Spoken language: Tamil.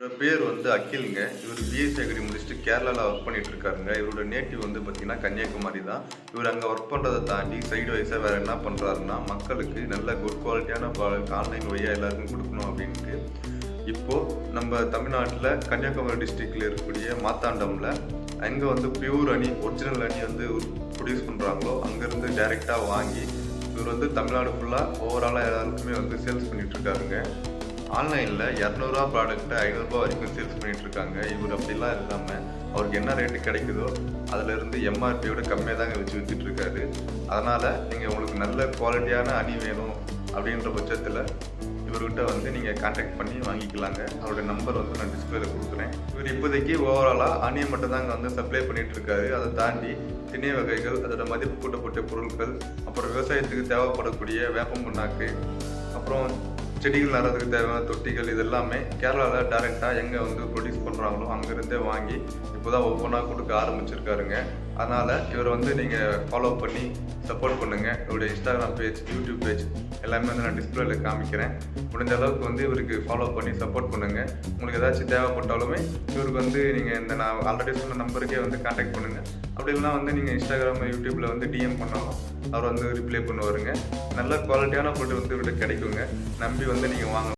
இவரோட பேர் வந்து அகில்ங்க. இவர் பிஎஸ்சி அக்ரி முடிச்சுட்டு கேரளாவில் ஒர்க் பண்ணிட்டு இருக்காருங்க இவரோட நேட்டிவ் வந்து பார்த்தீங்கன்னா கன்னியாகுமரி தான். இவர் அங்கே ஒர்க் பண்ணுறதை தாண்டி சைடு வைஸாக வேறு என்ன பண்ணுறாருன்னா மக்களுக்கு நல்ல குட் குவாலிட்டியான ஆன்லைன் வழியாக எல்லாருக்கும் கொடுக்கணும் அப்படின்ட்டு. இப்போது நம்ம தமிழ்நாட்டில் கன்னியாகுமரி டிஸ்ட்ரிக்டில் இருக்கக்கூடிய மாத்தாண்டமில் அங்கே வந்து பியூர் அணி ஒரிஜினல் அணி வந்து ப்ரொடியூஸ் பண்ணுறாங்களோ அங்கேருந்து டைரெக்டாக வாங்கி இவர் வந்து தமிழ்நாடு ஃபுல்லாக ஓவராலாக எல்லாருக்குமே வந்து சேல்ஸ் பண்ணிகிட்ருக்காருங்க ஆன்லைனில் இரநூறுவா ப்ராடக்ட்டை ஐநூறுரூபா வரைக்கும் சேல்ஸ் பண்ணிகிட்ருக்காங்க இருக்காங்க இவர் அப்படிலாம் இல்லாமல் அவருக்கு என்ன ரேட்டு கிடைக்குதோ அதிலிருந்து எம்ஆர்பியோட கம்மியாக தாங்க வச்சு வித்துட்டு அதனால் நீங்கள் உங்களுக்கு நல்ல குவாலிட்டியான அணி வேணும் அப்படின்ற பட்சத்தில் இவர்கிட்ட வந்து நீங்கள் காண்டாக்ட் பண்ணி வாங்கிக்கலாங்க. அவரோட நம்பர் வந்து நான் டிஸ்பிளேல கொடுக்குறேன். இவர் இப்போதைக்கு ஓவராலாக அணியை மட்டும் தாங்க வந்து சப்ளை பண்ணிகிட்ருக்காரு இருக்காரு அதை தாண்டி திணை வகைகள் அதோட மதிப்பு கூட்டப்பட்ட பொருட்கள் அப்புறம் விவசாயத்துக்கு தேவைப்படக்கூடிய வேப்பம் புண்ணாக்கு அப்புறம் செடிகள் நடுறதுக்கு தேவையான தொட்டிகள் இது எல்லாமே கேரளாவில் டேரெக்டாக எங்கே வந்து ப்ரொடியூஸ் பண்ணுறாங்களோ அங்கேருந்தே வாங்கி இப்போ தான் ஒவ்வொன்றா கொடுக்க ஆரம்பிச்சிருக்காருங்க. அதனால் இவர் வந்து நீங்கள் ஃபாலோ பண்ணி சப்போர்ட் பண்ணுங்கள் இவருடைய இன்ஸ்டாகிராம் பேஜ் யூடியூப் பேஜ் எல்லாமே வந்து நான் டிஸ்பிளேல காமிக்கிறேன். முடிஞ்ச அளவுக்கு வந்து இவருக்கு ஃபாலோ பண்ணி சப்போர்ட் பண்ணுங்கள் உங்களுக்கு ஏதாச்சும் தேவைப்பட்டாலுமே இவருக்கு வந்து நீங்கள் இந்த நான் ஆல்ரெடி சொன்ன நம்பருக்கே வந்து காண்டாக்ட் பண்ணுங்கள் அப்படி இல்லைனா வந்து நீங்கள் இன்ஸ்டாகிராம் யூடியூப்பில் வந்து டிஎம் பண்ணாலும் அவர் வந்து ரிப்ளை பண்ணுவாருங்க. நல்ல குவாலிட்டியான ஃபுட்டு வந்து இவர்கிட்ட கிடைக்குங்க. நம்பி வந்து நீங்கள் வாங்க